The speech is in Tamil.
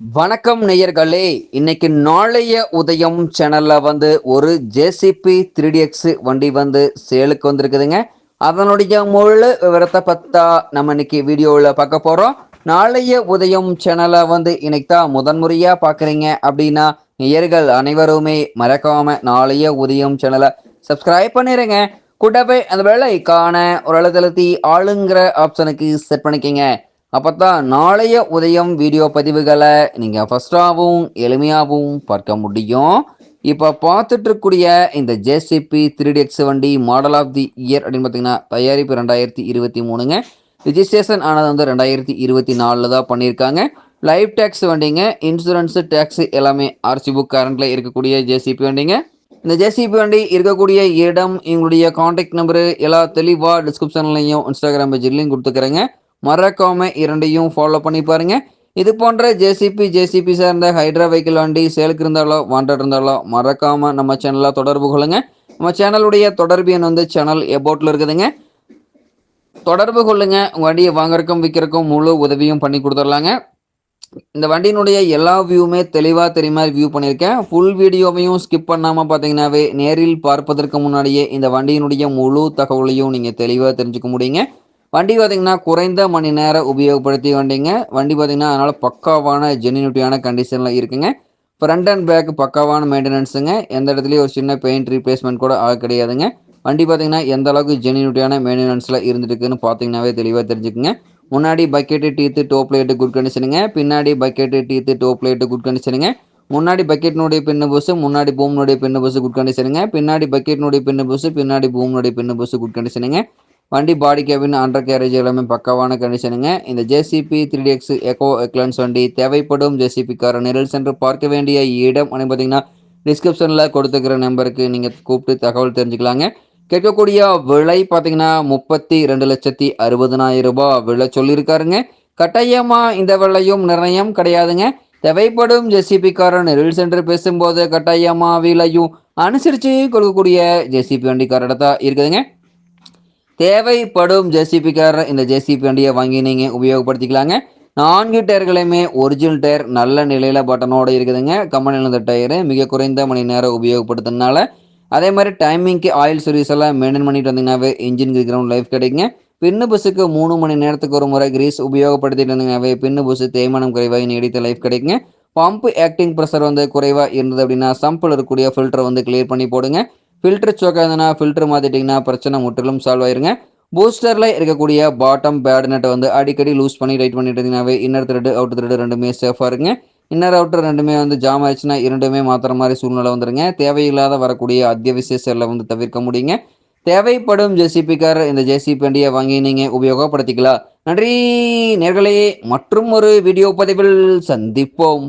வணக்கம் நேயர்களே. இன்னைக்கு நாளைய உதயம் சேனல்ல வந்து ஒரு ஜேசிபி த்ரீ எக்ஸ் வண்டி வந்து சேலுக்கு வந்திருக்குதுங்க. அதனுடைய முழு விவரத்தை பத்தா நம்ம இன்னைக்கு வீடியோவில் பார்க்க போறோம். நாளைய உதயம் சேனலை வந்து இன்னைக்கு தான் முதன்முறையா பார்க்குறீங்க அப்படின்னா நேயர்கள் அனைவருமே மறக்காம நாளைய உதயம் சேனலை சப்ஸ்கிரைப் பண்ணிடுங்க கூட்டப்பே அந்த வேலைக்கான ஒரு அழுத்தழுத்தி ஆளுங்கிற ஆப்ஷனுக்கு செட் பண்ணிக்கங்க. அப்போ தான் நாளைய உதயம் வீடியோ பதிவுகளை நீங்கள் ஃபஸ்ட்டாகவும் எளிமையாகவும் பார்க்க முடியும். இப்போ பார்த்துட்டு இருக்கக்கூடிய இந்த ஜேசிபி த்ரீ எக்ஸ் வண்டி மாடல் ஆஃப் தி இயர் அப்படின்னு பார்த்தீங்கன்னா தயாரிப்பு ரெண்டாயிரத்தி இருபத்தி மூணுங்க. ரிஜிஸ்ட்ரேஷன் ஆனது வந்து ரெண்டாயிரத்தி இருபத்தி நாலில் தான் பண்ணியிருக்காங்க. லைஃப் டேக்ஸ் வண்டிங்க இன்சூரன்ஸு டேக்ஸு எல்லாமே ஆர்சி புக் கரண்ட்டில் இருக்கக்கூடிய ஜேசிபி வண்டிங்க. இந்த ஜேசிபி வண்டி இருக்கக்கூடிய இடம் எங்களுடைய காண்டாக்ட் நம்பரு எல்லா தெளிவாக டிஸ்கிரிப்ஷன்லையும் இன்ஸ்டாகிராம் பேஜ்லையும் கொடுத்துக்கிறேங்க. மறக்காம இரண்டையும் ஃபாலோ பண்ணி பாருங்க. இது போன்ற ஜேசிபி ஜேசிபி சார்ந்த ஹைட்ரா வெஹிக்கிள் வண்டி சேலுக்கு இருந்தாலோ வாண்டட் இருந்தாலோ மறக்காம நம்ம சேனலில் தொடர்பு கொள்ளுங்க. நம்ம சேனலுடைய தொடர்பு எண் வந்து சேனல் எபோட்டில் இருக்குதுங்க. தொடர்பு கொள்ளுங்க. உங்கள் வண்டியை வாங்குறக்கும் விற்கிறக்கும் முழு உதவியும் பண்ணி கொடுத்துடலாங்க. இந்த வண்டியினுடைய எல்லா வியூவுமே தெளிவாக தெரியுமா வியூ பண்ணியிருக்கேன். ஃபுல் வீடியோவையும் ஸ்கிப் பண்ணாமல் பார்த்தீங்கன்னாவே நேரில் பார்ப்பதற்கு முன்னாடியே இந்த வண்டியினுடைய முழு தகவலையும் நீங்கள் தெளிவாக தெரிஞ்சுக்க முடியுங்க. வண்டி பார்த்தீங்கன்னா குறைந்த மணி நேரம் உபயோகப்படுத்தி வண்டிங்க. வண்டி பார்த்தீங்கன்னா அதனால் பக்காவான ஜெனினுட்டியான கண்டிஷனில் இருக்குங்க. ஃப்ரண்ட் அண்ட் பேக் பக்காவான மெயின்டெனன்ஸுங்க எந்த இடத்துலையும் ஒரு சின்ன பெயிண்ட் ரீப்ளேஸ்மெண்ட் கூட ஆக கிடையாதுங்க. வண்டி பார்த்தீங்கன்னா எந்த அளவுக்கு ஜெனினுட்டியான மெயின்டெனன்ஸில் இருந்துருக்குன்னு பார்த்தீங்கன்னாவே தெளிவாக தெரிஞ்சுக்குங்க. முன்னாடி bucket teeth top plate good கண்டிஷனுங்க பின்னாடி bucket teeth top plate good கண்டிஷனுங்க முன்னாடி பக்கெட்னுடைய பின்னு பஸ்ஸு முன்னாடி பூம்னுடைய பின்னு பஸ்ஸு குட் கண்டிஷனுங்க பின்னாடி பக்கெட்னுடைய பின்னு பஸ்ஸு பின்னாடி பூம்னுடைய பின்னு பஸ்ஸு குட் கண்டிஷனுங்க வண்டி பாடி கேபின் அண்டர் கேரேஜ் எல்லாமே பக்காவான கண்டிஷனுங்க இந்த JCB three X eco excellence வண்டி தேவைப்படும். ஜேசிபி கார நிரல் சென்று பார்க்க வேண்டிய இடம் அப்படின்னு பார்த்தீங்கன்னா டிஸ்கிரிப்ஷனில் கொடுத்துக்கிற நம்பருக்கு நீங்கள் கூப்பிட்டு தகவல் தெரிஞ்சுக்கலாங்க. கேட்கக்கூடிய விலை பார்த்தீங்கன்னா முப்பத்தி ரெண்டு லட்சத்தி அறுபதனாயிரம் ரூபாய் விலை சொல்லியிருக்காருங்க. கட்டாயமாக இந்த விலையும் நிர்ணயம் கிடையாதுங்க. தேவைப்படும் ஜெசிபிக்காரன் காரன் நெரில் சென்று பேசும்போது கட்டாயமாக விலையும் அனுசரித்து கொடுக்கக்கூடிய ஜெசிபி வண்டிக்காரட தான் இருக்குதுங்க. தேவைப்படும் ஜேசிபி இந்த ஜேசிபி வண்டியை வாங்கி நீங்கள் உபயோகப்படுத்திக்கலாங்க. நான்கு டயர்களையுமே ஒரிஜினல் டயர் நல்ல நிலையில் பட்டனோடு இருக்குதுங்க. கம்பெனி இருந்த டயரு மிக குறைந்த மணி நேரம் உபயோகப்படுத்துறதுனால அதே மாதிரி டைமிங்க்கு ஆயில் சர்வீஸ் எல்லாம் மெயின்டைன் பண்ணிட்டு வந்தீங்கன்னாவே இன்ஜின் கிரவுண்ட் லைஃப் கிடைக்குங்க. பின்னு பஸ்ஸுக்கு மூணு மணி நேரத்துக்கு ஒரு முறை கிரீஸ் உபயோகப்படுத்திட்டு இருந்தீங்கன்னாவே பின்னு பஸ்ஸு தேய்மானம் குறைவாக நீடித்த லைஃப் கிடைக்குங்க. பம்ப் ஆக்டிங் ப்ரெஷர் வந்து குறைவாக இருந்தது அப்படின்னா சம்பில் இருக்கக்கூடிய ஃபில்டர் வந்து கிளியர் பண்ணி போடுங்க. ஃபில்டர் சோக்காக இருந்ததுன்னா ஃபில்டர் மாற்றிட்டிங்கன்னா பிரச்சனை முற்றிலும் சால்வ் ஆயிருங்க. பூஸ்டரில் இருக்கக்கூடிய பாட்டம் பேட் நெட்டை வந்து அடிக்கடி லூஸ் பண்ணி ரைட் பண்ணிட்டு இருந்தீங்கன்னாவே இன்னர் த்ரெட் அவுட் த்ரெட் ரெண்டுமே சேஃபாக இருங்க. இன்னர் அவுட்டர் ரெண்டுமே வந்து ஜாம் ஆயிடுச்சுன்னா இரண்டுமே மாத்திர மாதிரி சூழ்நிலை வந்துருங்க. தேவையில்லாத வரக்கூடிய அத்தியாவசிய செல்லை வந்து தவிர்க்க முடியுங்க. தேவைப்படும் ஜேசிபி கார் இந்த ஜேசிபி வண்டியை வாங்கி நீங்கள் உபயோகப்படுத்திக்கலாம். நன்றி நேர்களே. மற்றும் ஒரு வீடியோ பதிவில் சந்திப்போம்.